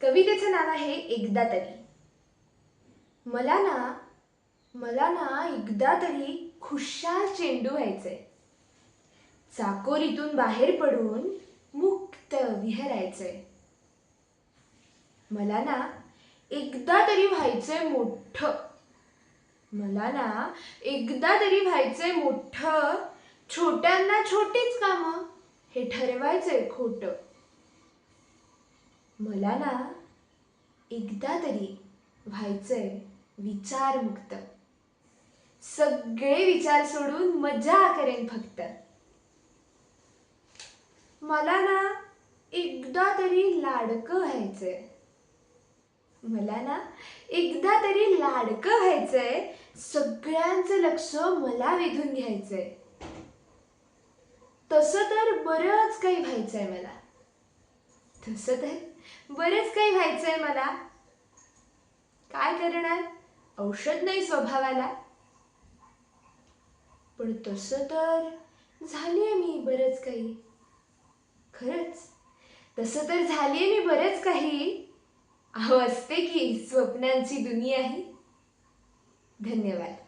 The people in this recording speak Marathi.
कवितेचं नाव आहे एकदा तरी. मला ना मला ना एकदा तरी खुशाल चेंडू व्हायचंय. चाकोरीतून बाहेर पडून मुक्त विहरायचंय. मला ना एकदा तरी व्हायचंय मोठं. मला ना एकदा तरी व्हायचंय मोठं. छोट्यांना छोटीच कामं हे ठरवायचंय खोटं. मला ना एकदा तरी व्हायचंय विचारमुक्त. सगळे विचार सोडून मजा करेन फक्त. मला ना एकदा तरी लाडकं व्हायचंय. मला ना एकदा तरी लाडकं व्हायचंय सगळ्यांचं लक्ष मला वेधून घ्यायचंय. तसं तर बरंच काही व्हायचंय मला. तसं तर बरंच काही व्हायचंय मला. काय करणार? औषध नाही स्वभावाला. पण तसं तर झालीये मी बरंच काही. खरंच. तसं तर झालीये मी बरंच काही. अहो असते की स्वप्नांची दुनिया ही धन्यवाद.